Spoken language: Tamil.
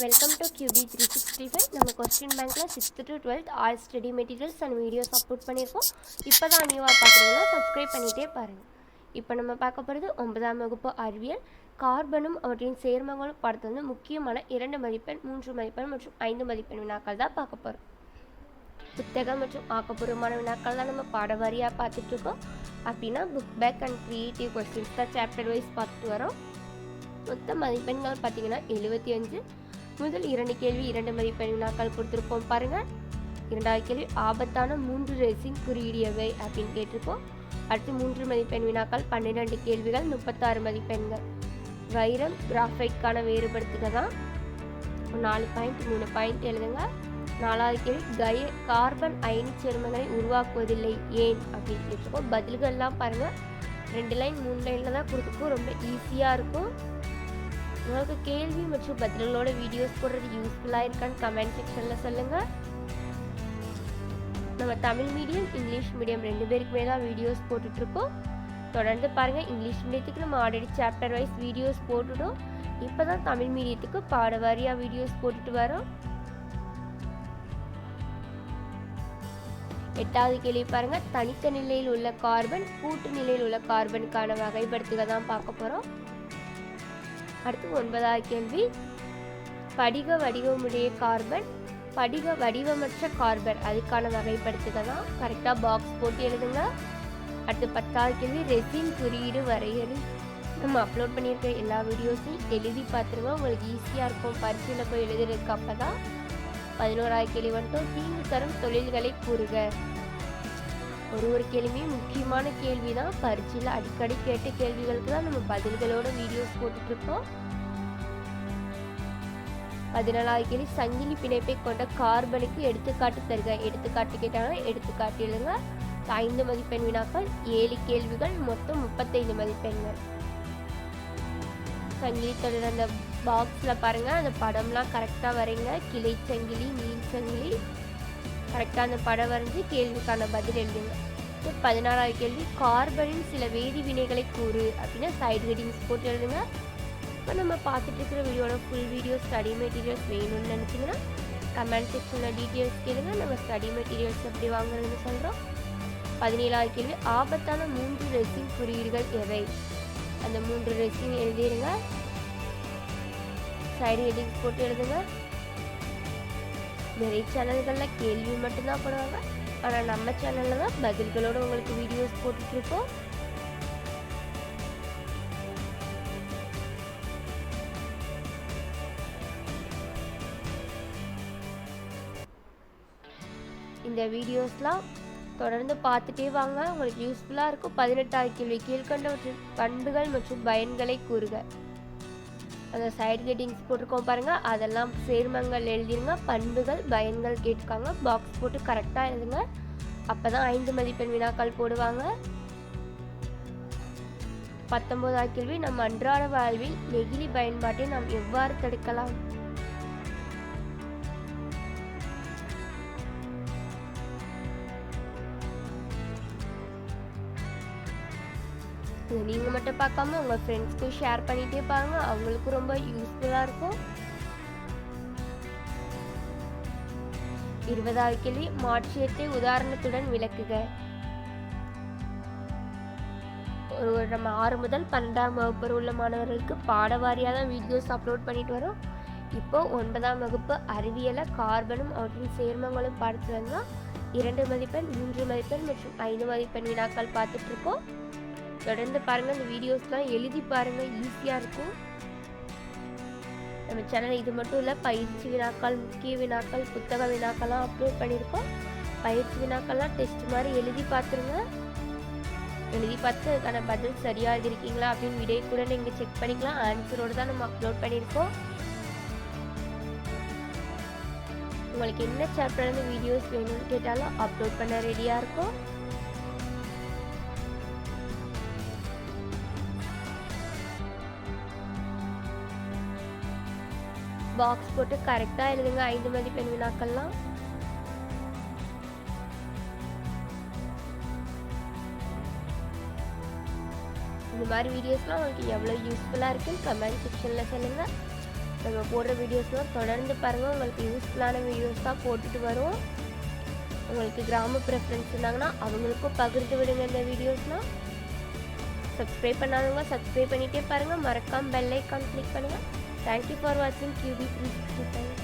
Welcome to QB three sixty five நம்ம கொஸ்டின் பேங்க்கில் sixth to twelfth all study materials and videos upload பண்ணியிருக்கோம் இப்போ தான் நியூவாக பார்க்குறீங்கன்னா சப்ஸ்கிரைப் பண்ணிகிட்டே பாருங்கள் இப்போ நம்ம பார்க்க போகிறது ஒன்பதாம் வகுப்பு அறிவியல். கார்பனும் அவற்றின் சேர்மங்களும் படத்தில் வந்து முக்கியமான இரண்டு மதிப்பெண் மூன்று மதிப்பெண் மற்றும் ஐந்து மதிப்பெண் வினாக்கள் தான் பார்க்க போகிறோம் புத்தகம் மற்றும் ஆக்கப்பூர்வமான வினாக்கள் தான் நம்ம பாடவாரியாக பார்த்துட்டு பார்த்துட்ருக்கோம் அப்படின்னா book back and creative questions தான் சாப்டர் வைஸ் பார்த்துட்டு வரோம். மொத்த மதிப்பெண்கள் பார்த்தீங்கன்னா எழுபத்தி அஞ்சு முதல் இரண்டு கேள்வி இரண்டு மதிப்பெண் வினாக்கள் கொடுத்துருப்போம். பாருங்கள் இரண்டாவது கேள்வி ஆபத்தான மூன்று ரேசிங் குறியீடியவை அப்படின்னு கேட்டிருப்போம். அடுத்து மூன்று மதிப்பெண் வினாக்கள் பன்னிரெண்டு கேள்விகள் முப்பத்தாறு மதிப்பெண்கள். வைரம் கிராஃபைட்கான வேறுபடுத்துக தான். நாலு பாயிண்ட் மூணு பாயிண்ட் எழுதுங்க. நாலாவது கேள்வி கய கார்பன் அயனி சேர்மங்களை உருவாக்குவதில்லை ஏன் அப்படின்னு கேட்டிருக்கோம் பதில்கள்லாம் பாருங்கள் ரெண்டு லைன் மூணு லைனில் தான் கொடுத்துருக்கோம் ரொம்ப ஈஸியாக இருக்கும். உங்களுக்கு கேள்வி மற்றும் பதில்களோட வீடியோஸ் போடுறது யூஸ்ஃபுல்லாக இருக்கான்னு கமெண்ட் செக்ஷனில் சொல்லுங்கள் நம்ம தமிழ் மீடியம் இங்கிலீஷ் மீடியம் ரெண்டு பேருக்குமே தான் வீடியோஸ் போட்டுட்ருக்கோம். தொடர்ந்து பாருங்கள் இங்கிலீஷ் மீடியத்துக்கு நம்ம ஆல்ரெடி சாப்டர் வைஸ் வீடியோஸ் போட்டுட்டோம். இப்போ தான் தமிழ் மீடியத்துக்கு பாட வாரியாக வீடியோஸ் போட்டுட்டு வரோம். எட்டாவது கேள்வி பாருங்கள் தனித்த நிலையில் உள்ள கார்பன் கூட்டு நிலையில் உள்ள கார்பனுக்கான வகைப்படுத்துக தான் பார்க்க போகிறோம் அடுத்து ஒன்பதாவது கேள்வி. படிக வடிவமுடைய கார்பன் படிக வடிவமற்ற கார்பன் அதுக்கான வகைப்படுத்துக தான் கரெக்டாக பாக்ஸ் போட்டு எழுதுங்க. அடுத்து பத்தாவது கேள்வி ரெசின் குறியீடு வரையறு. நம்ம அப்லோட் பண்ணியிருக்க எல்லா வீடியோஸையும் எழுதி பார்த்துருங்க. உங்களுக்கு ஈஸியாக இருக்கும். பரிசையில் போய் எழுதுறதுக்கு அப்போ தான் பதினோராவது கேள்வி வந்துட்டு தீங்கு தரும் தொழில்களை கூறுக. ஒரு ஒரு கேள்வியும் முக்கியமான கேள்வி தான் பரீட்சையில் அடிக்கடி கேட்ட கேள்விகளுக்கு தான் நம்ம பதில்களோட வீடியோஸ் போட்டுட்ருக்கோம். பதினாலாவது கேள்வி சங்கிலி பிணைப்பை கொண்ட கார்பனுக்கு எடுத்துக்காட்டு தருக. எடுத்துக்காட்டு கேட்டாங்கன்னா எடுத்துக்காட்டு எழுதுங்க. ஐந்து மதிப்பெண் வினாக்கள் ஏழு கேள்விகள் மொத்தம் முப்பத்தைந்து மதிப்பெண்கள். சங்கிலி தொடர் அந்த பாக்ஸில் பாருங்கள் அந்த படம்லாம் கரெக்டாக வரைங்க. கிளை சங்கிலி மீன் சங்கிலி. கரெக்டாக அந்த படம் வரைஞ்சி கேள்விக்கான பதில் எழுதுங்க. பதினாறாவது கேள்வி கார்பனின் சில வேதி வினைகளை கூறு அப்படின்னா சைடு ஹெட்டிங்ஸ் போட்டு எழுதுங்க. இப்போ நம்ம பார்த்துட்டு இருக்கிற வீடியோட ஃபுல் வீடியோ ஸ்டடி மெட்டீரியல்ஸ் வேணும்னு நினச்சிங்கன்னா கமெண்ட் செக்ஷனில் டீட்டெயில்ஸ் கேளுங்க. நம்ம ஸ்டடி மெட்டீரியல்ஸ் எப்படி வாங்குறதுன்னு சொல்கிறோம் பதினேழாவது கேள்வி ஆபத்தான மூன்று ரெசிங் குறியீடுகள் எவை? அந்த மூன்று ரெசிங் எழுதிடுங்க சைடு ஹெட்டிங்ஸ் போட்டு எழுதுங்க. நிறைய சேனல்களில் கேள்வி மட்டும்தான் போடுவாங்க. ஆனால் நம்ம சேனலில் தான் பதில்களோடு உங்களுக்கு வீடியோஸ் போட்டுட்ருக்கோம். இந்த வீடியோஸ்லாம் தொடர்ந்து பார்த்துட்டே வாங்க. உங்களுக்கு யூஸ்ஃபுல்லாக இருக்கும். பதினெட்டாவது கேள்வி கீழ்கண்டவற்றின் பண்புகள் மற்றும் பயன்களை கூறுக. அந்த சைடு கெட்டிங்ஸ் போட்டிருக்கோம் பாருங்கள் அதெல்லாம் சேர்மங்கள் எழுதிருங்க. பண்புகள் பயன்கள் கேட்டிருக்காங்க. பாக்ஸ் போட்டு கரெக்டாக எழுதுங்க. அப்போ தான் ஐந்து மதிப்பெண் வினாக்கள் போடுவாங்க. பத்தொம்போதாம் கேள்வி நம் அன்றாட வாழ்வில் நெகிழி பயன்பாட்டை நாம் எவ்வாறு தடுக்கலாம்? இது நீங்கள் மட்டும் பார்க்காம உங்கள் ஃப்ரெண்ட்ஸ்க்கும் ஷேர் பண்ணிகிட்டே பாருங்க. அவங்களுக்கும் ரொம்ப யூஸ்ஃபுல்லாக இருக்கும். இருபதாவது கேள்வி மாற்றியத்தை உதாரணத்துடன் விளக்குக. ஒரு நம்ம ஆறு முதல் பன்னெண்டாம் வகுப்பு உள்ள மாணவர்களுக்கு பாட வாரியாக தான் வீடியோஸ் அப்லோட் பண்ணிட்டு வரோம். இப்போ ஒன்பதாம் வகுப்பு அறிவியலை கார்பனும் அவற்றின் சேர்மங்களும் பார்த்து வந்தால் இரண்டு மதிப்பெண் மூன்று மதிப்பெண் மற்றும் ஐந்து மதிப்பெண் வினாக்கள் பார்த்துட்டு இருக்கோம். தொடர்ந்து பாருங்கள் இந்த வீடியோஸ்லாம் எழுதி பாருங்கள் ஈஸியாக இருக்கும். நம்ம சேனல் இது மட்டும் இல்லை பயிற்சி வினாக்கள் முக்கிய வினாக்கள் புத்தக வினாக்கள்லாம் அப்லோட் பண்ணியிருக்கோம். பயிற்சி வினாக்கள்லாம் டெஸ்ட் மாதிரி எழுதி பார்த்துருங்க. எழுதி பார்த்து அதுக்கான பதில் சரியாக எழுதிருக்கீங்களா அப்படின்னு விடை கூட நீங்கள் செக் பண்ணிக்கலாம். ஆன்சரோடு தான் நம்ம அப்லோட் பண்ணியிருக்கோம். உங்களுக்கு என்ன சாப்டர்லேருந்து வீடியோஸ் வேணும்னு கேட்டாலும் அப்லோட் பண்ண ரெடியாக இருக்கும். பாக்ஸ் போட்டு கரெக்டாக எழுதுங்க. ஐந்து மதிப்பெண் வினாக்கள்லாம். இந்த மாதிரி வீடியோஸ்லாம் உங்களுக்கு எவ்வளோ யூஸ்ஃபுல்லாக இருக்குன்னு கமெண்ட் செக்ஷனில் சொல்லுங்கள் நம்ம போடுற வீடியோஸ்லாம் தொடர்ந்து பாருங்கள் உங்களுக்கு யூஸ்ஃபுல்லான வீடியோஸ் தான் போட்டுட்டு வருவோம் உங்களுக்கு கிராம ப்ரெஃபரன்ஸ் இருந்தாங்கன்னா அவங்களுக்கும் பகிர்ந்து விடுங்க இந்த வீடியோஸ்லாம் சப்ஸ்கிரைப் பண்ணாதவங்க சப்ஸ்கிரைப் பண்ணிகிட்டே பாருங்கள் மறக்காமல் பெல் ஐக்கான் கிளிக் பண்ணுங்கள் தேங்க்யூ ஃபார் வாட்சிங் கியூபி த்ரீ சிக்ஸ்டி ஃபைவ்